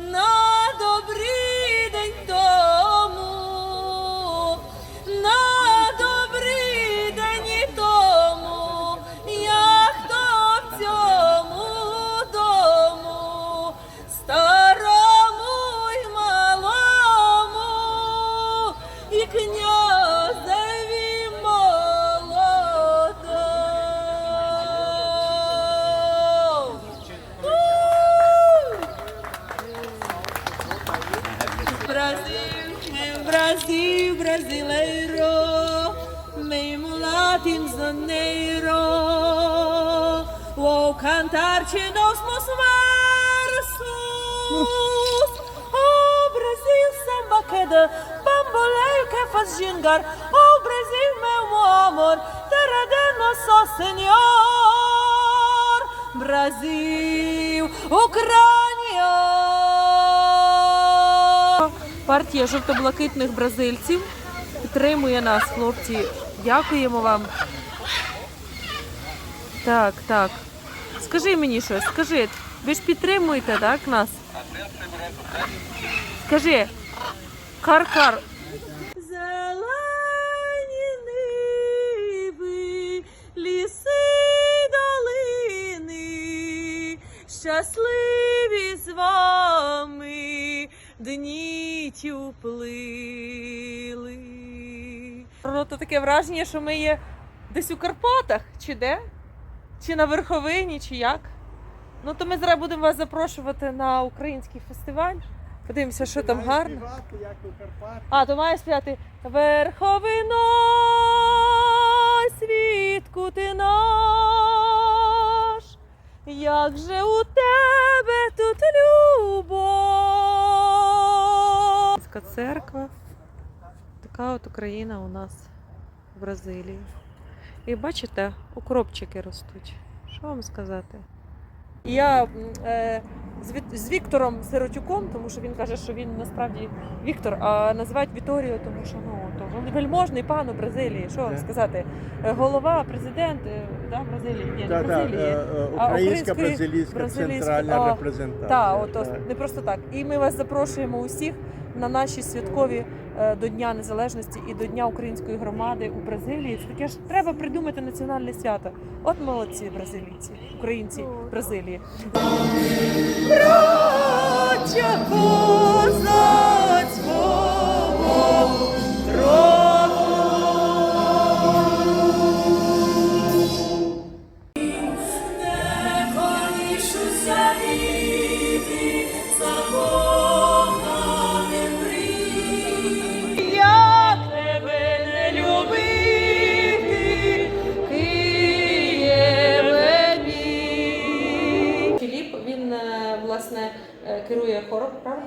на Brasil, meu Brasil brasileiro, meu latim zaneiro, vou cantar-te nos meus versos. Oh Brasil, samba que de bamboleio que faz gingar, oh Brasil, meu amor, terra de nosso Senhor. Brasil, Ucrânia. Партія жовто-блакитних бразильців підтримує нас, хлопці. Дякуємо вам. Так, так. Скажи мені щось, скажи, ви ж підтримуєте, так, нас? Скажи. Кар-кар. Зелені ниви, ліси долини, щасливі з вами дні ті уплили. Ну, то таке враження, що ми є десь у Карпатах, чи де? Чи на верховині, чи як? Ну, то ми зараз будемо вас запрошувати на український фестиваль. Подивимося, що там гарно. як у Карпат. А, то має співати Верховино, свідку ти наш, як же у тебе тут любов. Українська церква. Така от Україна у нас в Бразилії. І бачите, укропчики ростуть. Що вам сказати? Я е, з, Віктором Сиротюком, тому що він каже, що він насправді Віктор, а називають Віторіо, тому що ну то вельможний пан у Бразилії. Що вам сказати? Е, Голова, президент е, да, Бразилії. Ні, не Так, так, Бразилії. е, е, а Українська бразилійська бразилійська- центральна а, репрезентація. Так, от так. не просто так. І ми вас запрошуємо усіх на наші святкові е, до Дня Незалежності і до Дня української громади у Бразилії. Це таке ж треба придумати національне свято. От молодці бразилійці, українці Бразилії. Братя, козацького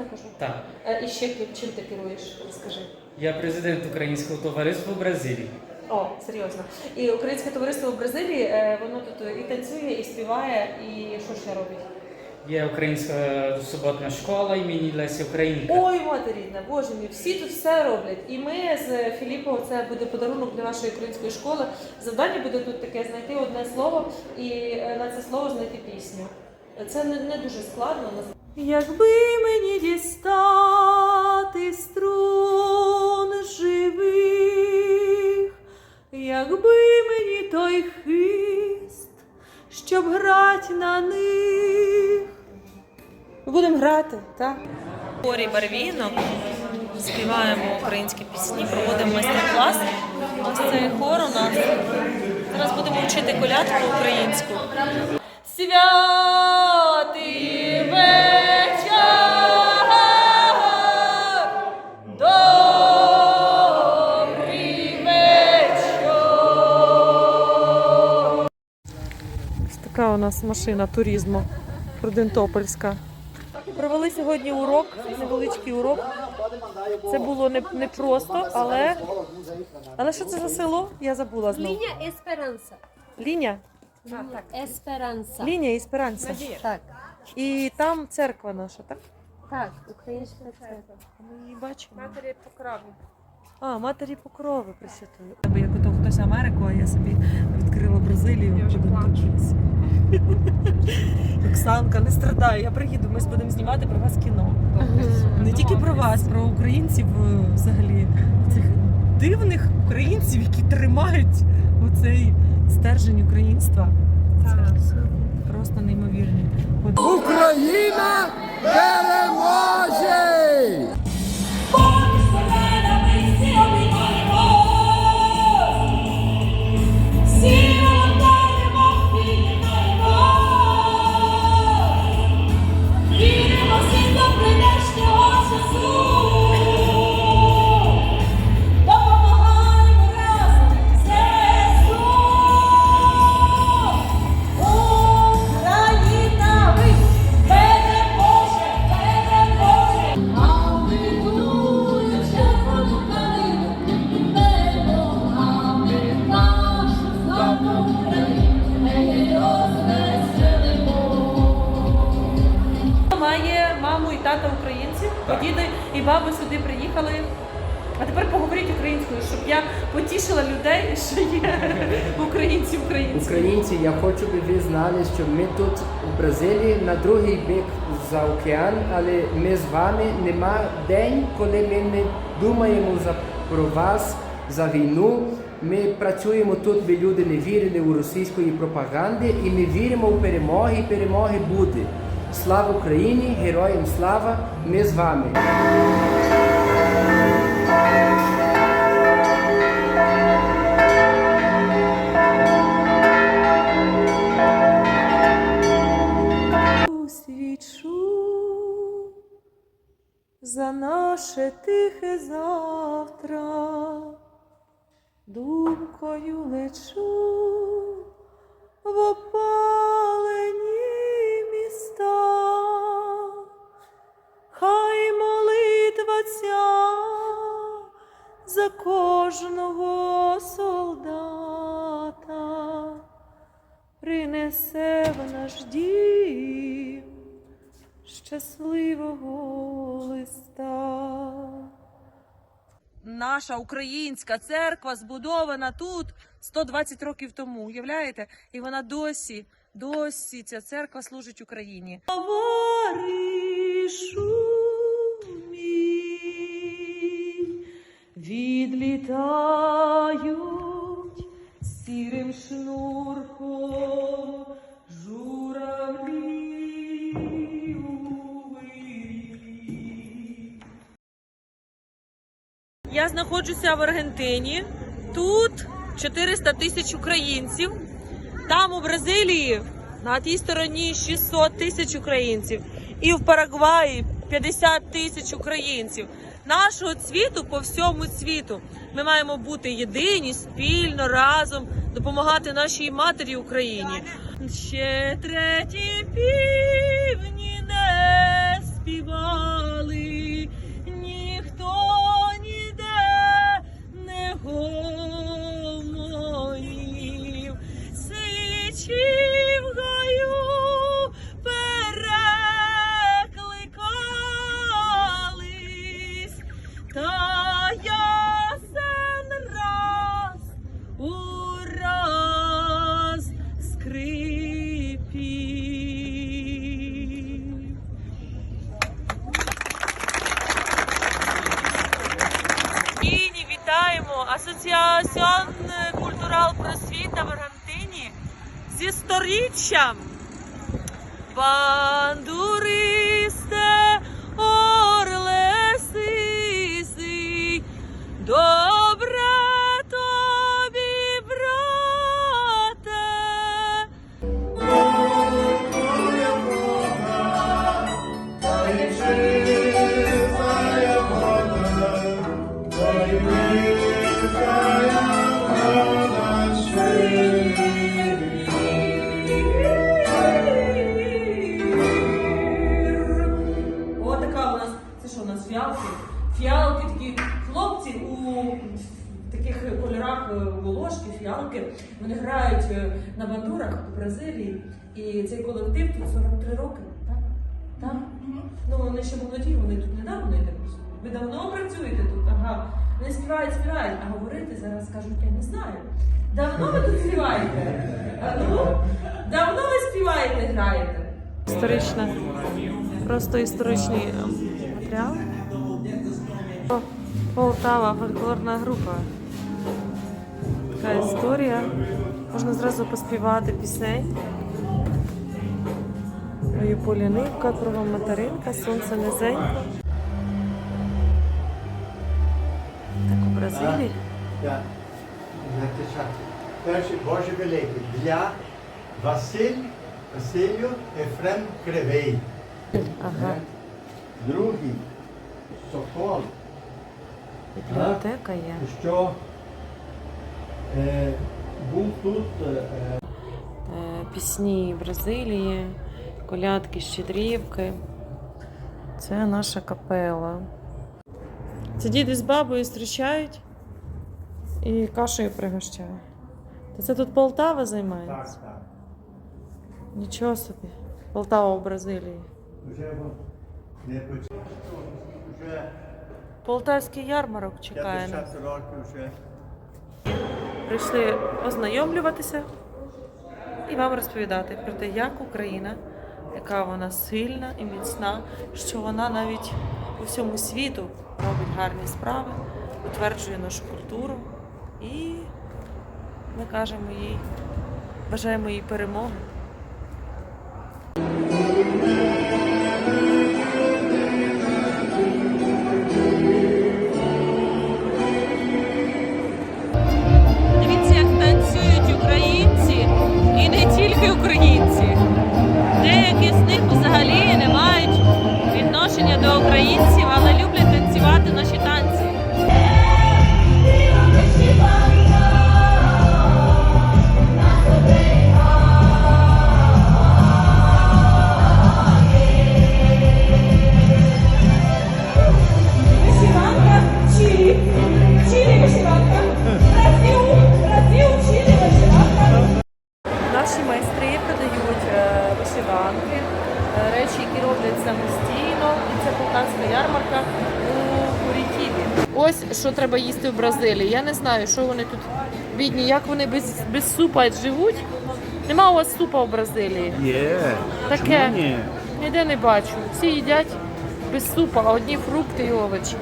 правильно кажу? Так, Е, І ще чим ти керуєш, розкажи. я президент Українського товариства в Бразилії. О, серйозно. І українське товариство в Бразилії, е, воно тут і танцює, і співає, і що ще робить? Є українська суботна школа імені Лесі Українка. Ой, мати рідна, боже мій, всі тут все роблять. І ми з Філіпом, це буде подарунок для нашої української школи. Завдання буде тут таке знайти одне слово і е, на це слово знайти пісню. Це не, не дуже складно. Якби мені дістати струн живих, якби мені той хист, щоб грати на них. Будемо грати, так? Хорі Барвінок співаємо українські пісні, проводимо майстер-клас. Ось цей хор у нас. Зараз будемо вчити колядку українську. Святий нас машина туризму Прудентопольська. Провели сьогодні урок, невеличкий урок. Це було не, не просто, але. Але що це за село? Я забула знову. Лінія Есперанса. Лінія? Есперанса. Лінія Есперанса. Так, І там церква наша, так? так, українська церква. Ми її бачимо. Матері по крові. А, матері покрови присвятили. Бо як ото хтось Америку, а я собі відкрила Бразилію. Я вже. Оксанка, не страдай, я приїду, ми будемо знімати про вас кіно. Не тільки про вас, про українців е, взагалі, цих дивних українців, які тримають оцей стержень українства. Це просто неймовірні. Україна ми тут у Бразилії на другий бік за океан, але ми з вами нема день, коли ми не думаємо за про вас за війну. Ми працюємо тут, бо люди не вірили у російської пропаганди, і ми віримо в перемоги, і перемоги буде. Слава Україні! Героям слава! Ми з вами! За наше тихе завтра, думкою лечу в опалені міста, хай молитва ця за кожного солдата принесе в наш дім щасливого листа. Наша українська церква збудована тут 120 років тому. Уявляєте? І вона досі, досі ця церква служить Україні. Шумі, відлітають сірим шнурком журавлі Я знаходжуся в Аргентині. Тут 400 тисяч українців. Там у Бразилії на тій стороні 600 тисяч українців. І в Парагваї 50 тисяч українців. Нашого цвіту по всьому світу. Ми маємо бути єдині, спільно, разом, допомагати нашій матері Україні. Ще треті півні не співали, Культурал варантині зі сторіччям. Бандуристе на бандурах у Бразилії. І цей колектив тут 43 роки. Так? Так? Ну, вони ще молоді, вони тут недавно, я. Ви давно працюєте тут? Ага. Вони співають, співають, а говорити зараз кажуть, я не знаю. Давно ви тут співаєте? Ну, давно ви співаєте, граєте? Історична, просто історичний ем, матеріал. Полтава, фольклорна група. Така історія. Можна зразу поспівати пісень. Ой, полянивка, кругом материнка, сонце низенько. Так у Бразилії. Перший Божий великий для Василь, Василю Ефрем Кривий. Ага. Другий Сокол, Бібліотека є. що е, був тут е, Е, Пісні Бразилії, колядки, щедрівки. Це наша капела. Це діди з бабою зустрічають і кашею пригощають. Та це тут Полтава займається? так, так. Нічого собі. Полтава у Бразилії. Полтавський ярмарок чекає нас. 50 років вже. Прийшли ознайомлюватися і вам розповідати про те, як Україна, яка вона сильна і міцна, що вона навіть у всьому світу робить гарні справи, утверджує нашу культуру і ми кажемо їй, бажаємо їй перемоги. Бразилії. Я не знаю, що вони тут бідні, як вони без, без супа живуть. Нема у вас супа в Бразилії. Є. Таке. Чому ні? Ніде не бачу. Всі їдять без супа, а одні фрукти і овочі.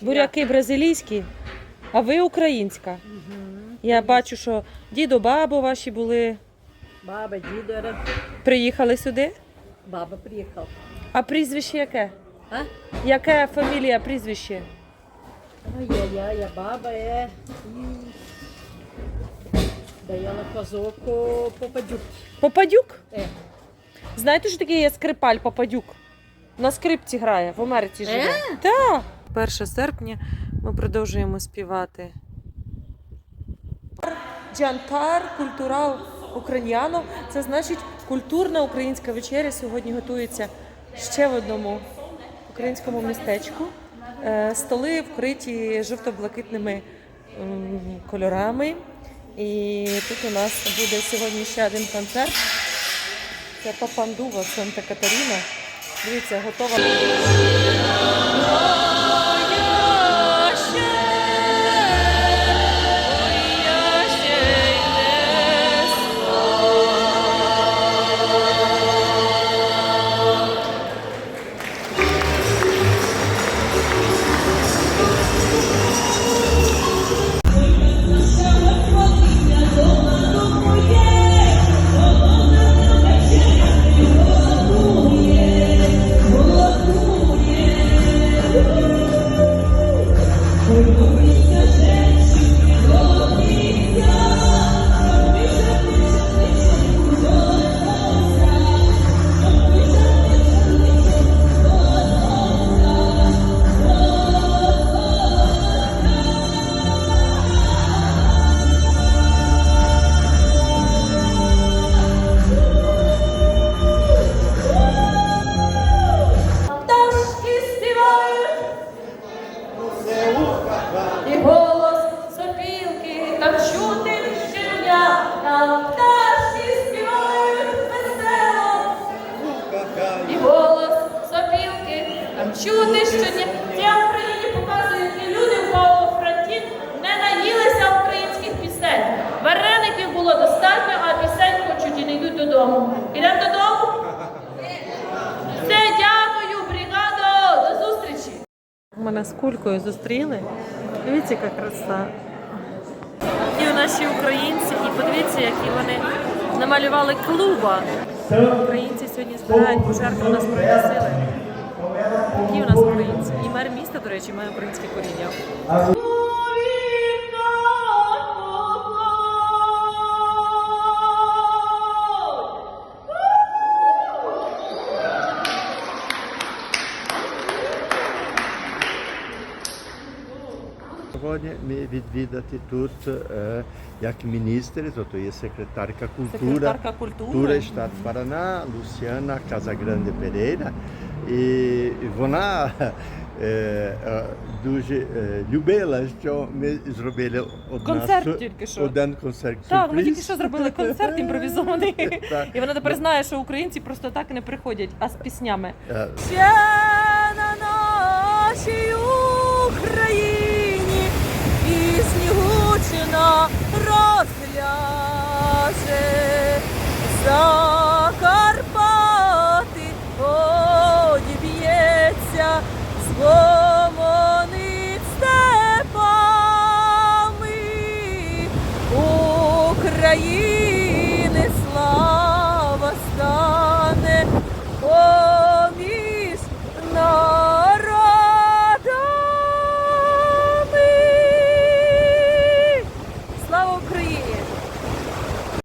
Буряки бразилійські, а ви українська. Я бачу, що дідо, бабо ваші були, Баба, дідо, приїхали сюди. баба приїхав. А прізвище яке? А? Яке фамілія, прізвище? Я, я, я баба е. Даяла козоку попадюк. Попадюк? Е. Знаєте, що таке є скрипаль Попадюк? На скрипці грає, в Америці живе. Так. 1 серпня ми продовжуємо співати. Джантар, культурал україняно. Це значить культурна українська вечеря. Сьогодні готується ще в одному українському містечку. Е, Столи вкриті жовто-блакитними кольорами. І тут у нас буде сьогодні ще один концерт. Це Папандува Санта Катаріна. Дивіться, готова. Пташки Мене з кулькою зустріли. Дивіться, яка краса. І у наші українці, і подивіться, які вони намалювали клуба. Українці сьогодні збирають жертву нас Збройні сили. Які у нас українці? І мер міста, до речі, має українське коріння. Відвідати тут е, як міністр, тобто є секретарка культури. Секретарка культури. Штат Парана, Лусіана Казагранде Перейра. І вона е, е, дуже любила, що ми зробили одна Концерт тільки що. один концерт. Так, ми тільки що зробили концерт імпровізований. І вона тепер знає, що українці просто так не приходять, а з піснями. Ще на нашій снігучина розляже